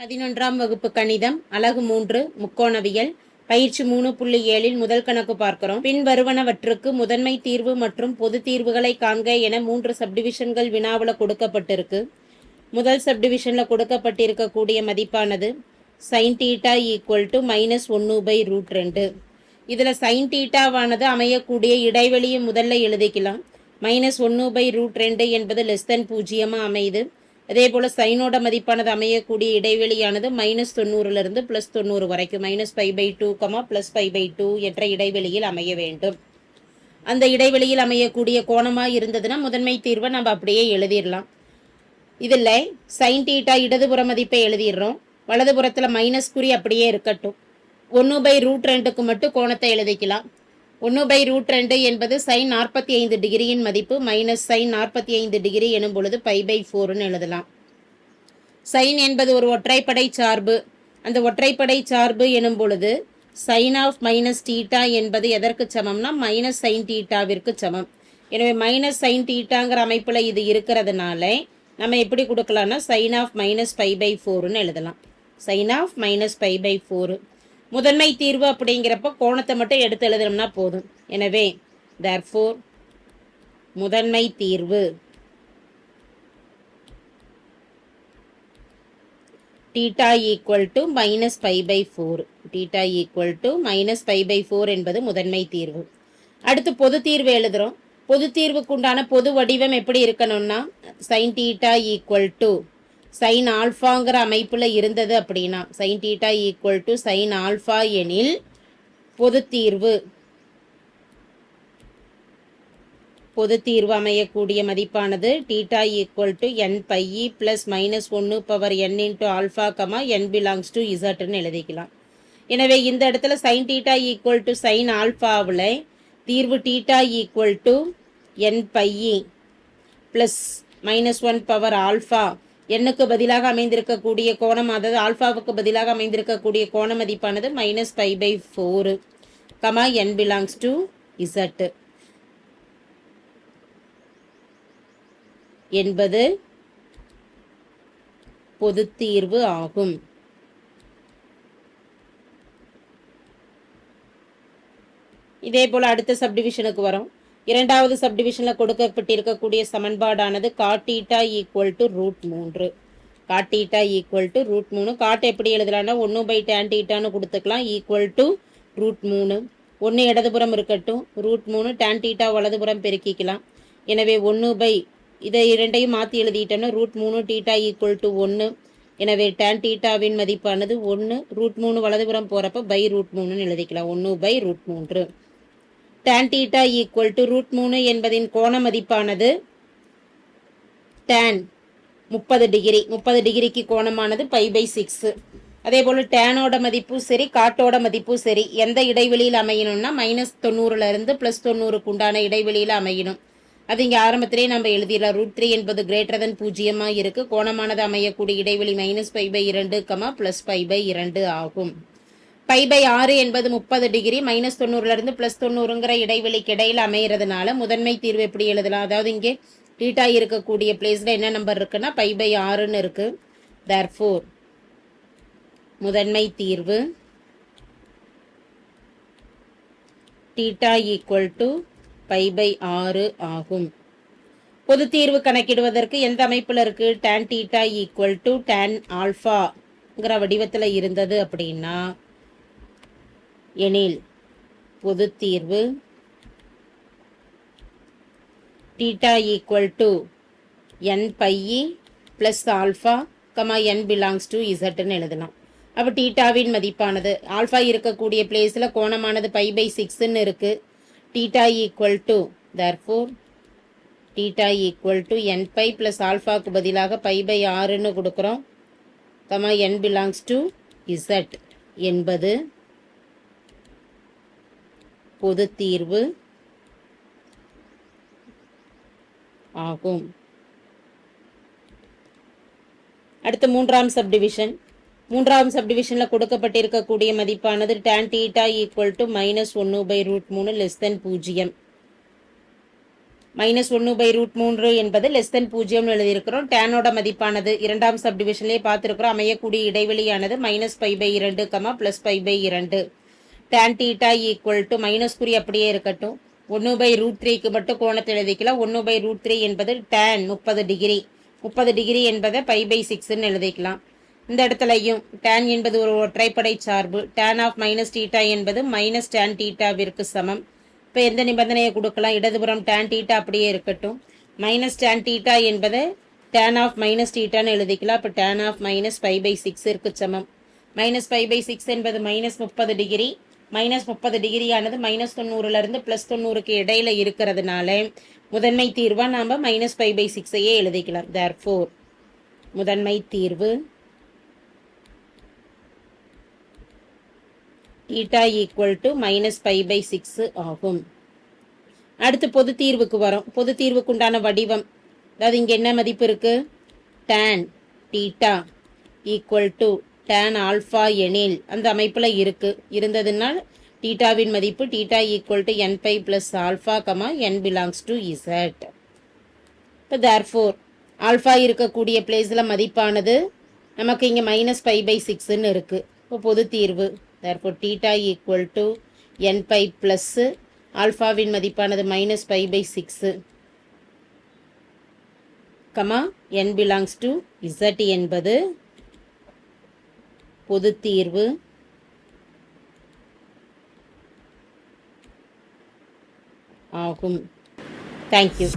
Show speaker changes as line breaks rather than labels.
பதினொன்றாம் வகுப்பு கணிதம் அலகு மூன்று முக்கோணவியல். பயிற்சி மூணு புள்ளி ஏழில் முதல் கணக்கு பார்க்கிறோம். பின் வருவனவற்றுக்கு முதன்மை தீர்வு மற்றும் பொது தீர்வுகளை காண்க என மூன்று சப்டிவிஷன்கள் வினாவில் கொடுக்கப்பட்டிருக்கு. முதல் சப்டிவிஷனில் கொடுக்கப்பட்டிருக்கக்கூடிய மதிப்பானது sine theta equal to minus ஒன்று பை ரூட் ரெண்டு. இதில் சைன் டீட்டாவானது அமையக்கூடிய இடைவெளியை முதல்ல எழுதிக்கலாம். மைனஸ் ஒன்று பை ரூட் ரெண்டு என்பது லெஸ் தென் பூஜ்ஜியமாக அமையுது. அதே போல் சைனோட மதிப்பானது அமையக்கூடிய இடைவெளியானது மைனஸ் தொண்ணூறுலேருந்து ப்ளஸ் தொண்ணூறு வரைக்கும். Minus five by two comma plus five by two என்ற இடைவெளியில் அமைய வேண்டும். அந்த இடைவெளியில் அமையக்கூடிய கோணமாக இருந்ததுன்னா முதன்மை தீர்வை நம்ம அப்படியே எழுதிடலாம். இதில் சைன் டீட்டா இடதுபுற மதிப்பை எழுதிடுறோம். வலதுபுறத்தில் மைனஸ் குறி அப்படியே இருக்கட்டும். ஒன்று பை ரூட் ரெண்டுக்கு மட்டும் கோணத்தை எழுதிக்கலாம். ஒன்று பை ரூட் ரெண்டு என்பது சைன் நாற்பத்தி ஐந்து டிகிரியின் மதிப்பு மைனஸ் சைன் நாற்பத்தி ஐந்து டிகிரி எனும் பொழுது பை பை ஃபோர்னு எழுதலாம். சைன் என்பது ஒரு ஒற்றைப்படை சார்பு. அந்த ஒற்றைப்படை சார்பு எனும் பொழுது சைன் ஆஃப் மைனஸ் டீட்டா என்பது எதற்கு சமம்னா மைனஸ் சைன் டீட்டாவிற்கு சமம். எனவே மைனஸ் சைன் டீட்டாங்கிற அமைப்பில் இது இருக்கிறதுனால நம்ம எப்படி கொடுக்கலாம்னா sine of minus pi by ஃபோர்னு எழுதலாம். Sine of minus pi by four முதன்மை தீர்வு அப்படிங்கிறப்ப கோணத்தை மட்டும் எடுத்து எழுதணும்னா போதும். எனவே தர்ஃபோர் முதன்மை தீர்வு. Theta equal to minus pi by four theta equal to minus pi by four என்பது முதன்மை தீர்வு. அடுத்து பொது தீர்வு எழுதுகிறோம் பொது தீர்வுக்கு உண்டான பொது வடிவம் எப்படி இருக்கணும்னா sine theta equal to sine ஆல்ஃபாங்கிற அமைப்பில் இருந்தது அப்படின்னா sine theta equal to sine alpha எனில் பொது தீர்வு. பொது தீர்வு அமையக்கூடிய மதிப்பானது theta equal to n pi plus minus ஒன்று power n into alpha comma n belongs to இசட்னு எழுதிக்கலாம். எனவே இந்த இடத்துல sine theta equal to sine ஆல்ஃபாவில் தீர்வு theta equal to n pi plus minus one power alpha எண்ணுக்கு பதிலாக அமைந்திருக்கக்கூடிய கோணம் அதாவது ஆல்ஃபாவுக்கு பதிலாக அமைந்திருக்கக்கூடிய கோண மதிப்பானது minus five pi four comma N belongs to Z என்பது பொதுத்தீர்வு ஆகும். இதே போல் அடுத்த சப்டிவிஷனுக்கு வரோம். இரண்டாவது சப்டிவிஷனில் கொடுக்கப்பட்டிருக்கக்கூடிய சமன்பாடானது cot theta equal to root மூன்று. Cot theta equal to root மூணு. காட்டு எப்படி எழுதலாம்னா ஒன்று பை டேன் டீட்டான்னு கொடுத்துக்கலாம். ஈக்குவல் டு ரூட் மூணு. ஒன்று இடதுபுறம் இருக்கட்டும். ரூட் மூணு டேன் டீட்டா வலதுபுறம் பெருக்கிக்கலாம். எனவே ஒன்று பை இதை இரண்டையும் மாற்றி எழுதிட்டோம்னா ரூட் மூணு டீட்டா ஈக்குவல் டு ஒன்று எனவே டேன் டீட்டாவின் மதிப்பானது ஒன்று ரூட் மூணு வலதுபுறம் போகிறப்ப பை ரூட் மூணுன்னு எழுதிக்கலாம். ஒன்று பை ரூட் மூன்று. Tan theta equal to root மூணு என்பதின் கோண மதிப்பானது tan முப்பது டிகிரி முப்பது டிகிரிக்கு கோணமானது பை பை சிக்ஸு அதே போல் டேனோட மதிப்பும் சரி காட்டோட மதிப்பும் சரி எந்த இடைவெளியில் அமையணும்னா மைனஸ் தொண்ணூறுலேருந்து ப்ளஸ் தொண்ணூறுக்கு உண்டான இடைவெளியில் அமையணும். அது இங்கே ஆரம்பத்திலே நம்ம எழுதிடலாம். ரூட் த்ரீ என்பது கிரேட்டர் தன் பூஜ்ஜியமாக இருக்குது கோணமானது அமையக்கூடிய இடைவெளி மைனஸ் பை பை இரண்டு கமா ப்ளஸ் பை பை இரண்டு ஆகும். பை பை ஆறு என்பது முப்பது டிகிரி மைனஸ் தொண்ணூறுலேருந்து ப்ளஸ் தொண்ணூறுங்கிற இடைவெளிக்கு இடையில் அமைகிறதுனால முதன்மை தீர்வு எப்படி எழுதலாம்? அதாவது இங்கே டீட்டா இருக்கக்கூடிய பிளேஸில் என்ன நம்பர் இருக்குன்னா பை பை ஆறுன்னு இருக்குது தேர் ஃபோர் முதன்மை தீர்வு theta equal to pi by ஆறு ஆகும். பொது தீர்வு கணக்கிடுவதற்கு எந்த அமைப்பில் இருக்குது tan theta equal to tan ஆல்ஃபாங்கிற வடிவத்தில் இருந்தது அப்படின்னா எனில் பொது தீர்வு. Theta equal to n pi plus e alpha comma n belongs to இசட்னு எழுதலாம் அப்போ டீட்டாவின் மதிப்பானது ஆல்ஃபா இருக்கக்கூடிய பிளேஸில் கோணமானது பை பை சிக்ஸ்ன்னு இருக்குது theta equal to therefore theta equal to n pi plus ஆல்ஃபாவுக்கு பதிலாக பை பை ஆறுன்னு கொடுக்குறோம். Comma n belongs to Z என்பது பொது தீர்வு ஆகும். அடுத்து மூன்றாம் சப்டிவிஷன் மூன்றாம் சப்டிவிஷனில் கொடுக்கப்பட்டிருக்கக்கூடிய மதிப்பானது tan theta equal to minus ஒன்று பை ரூட் மூணு லெஸ் தென் பூஜ்ஜியம். மைனஸ் ஒன்று பை ரூட் மூன்று என்பது லெஸ் தென் பூஜ்ஜியம்னு எழுதியிருக்கிறோம். டேனோட மதிப்பானது இரண்டாம் சப்டிவிஷன்லேயே பார்த்துருக்குறோம். அமையக்கூடிய இடைவெளியானது மைனஸ் பை பை இரண்டு கமா ப்ளஸ் பை பை இரண்டு. Tan theta equal to minus குறி அப்படியே இருக்கட்டும். ஒன்று பை ரூட் த்ரீக்கு மட்டும் கோணத்தை எழுதிக்கலாம். ஒன்று பை ரூட் த்ரீ என்பது டேன் முப்பது டிகிரி. முப்பது டிகிரி என்பதை பை பை சிக்ஸ்ன்னு எழுதிக்கலாம். இந்த இடத்துலையும் டேன் என்பது ஒரு ஒற்றைப்படை சார்பு. டேன் ஆஃப் மைனஸ் டீட்டா என்பது மைனஸ் tan டீட்டாவிற்கு சமம். இப்போ எந்த நிபந்தனையை கொடுக்கலாம்? இடதுபுறம் tan டீட்டா அப்படியே இருக்கட்டும். மைனஸ் tan டீட்டா என்பதை tan ஆஃப் மைனஸ் டீட்டான்னு எழுதிக்கலாம். இப்போ tan of minus five by சிக்ஸிற்கு சமம். மைனஸ் ஃபைவ் பை சிக்ஸ் என்பது மைனஸ் முப்பது டிகிரி. மைனஸ் முப்பது டிகிரியானது மைனஸ் தொண்ணூறுலேருந்து ப்ளஸ் தொண்ணூறுக்கு இடையில இருக்கிறதுனால முதன்மை தீர்வாக நாம் மைனஸ் ஃபைவ் பை சிக்ஸையே எழுதிக்கலாம். தேர் ஃபோர் முதன்மை தீர்வு theta equal to minus five by six ஆகும். அடுத்து பொது தீர்வுக்கு வரும். பொது தீர்வுக்கு உண்டான வடிவம். அதாவது இங்கே என்ன மதிப்பு இருக்குது tan theta equal to tan alpha எனில் அந்த அமைப்பில் இருக்குது இருந்ததுனால் டீட்டாவின் மதிப்பு theta equal to n pi plus alpha comma n belongs to Z இப்போ தேர்ஃபோர் ஆல்ஃபா இருக்கக்கூடிய பிளேஸில் மதிப்பானது நமக்கு இங்கே மைனஸ் ஃபைவ் பை சிக்ஸ்ன்னு இருக்குது இப்போ பொது தீர்வு. Therefore theta equal to n pi plus ஆல்ஃபாவின் மதிப்பானது minus five by six comma n belongs to Z என்பது பொது தீர்வு. ஆகும். தேங்க்யூ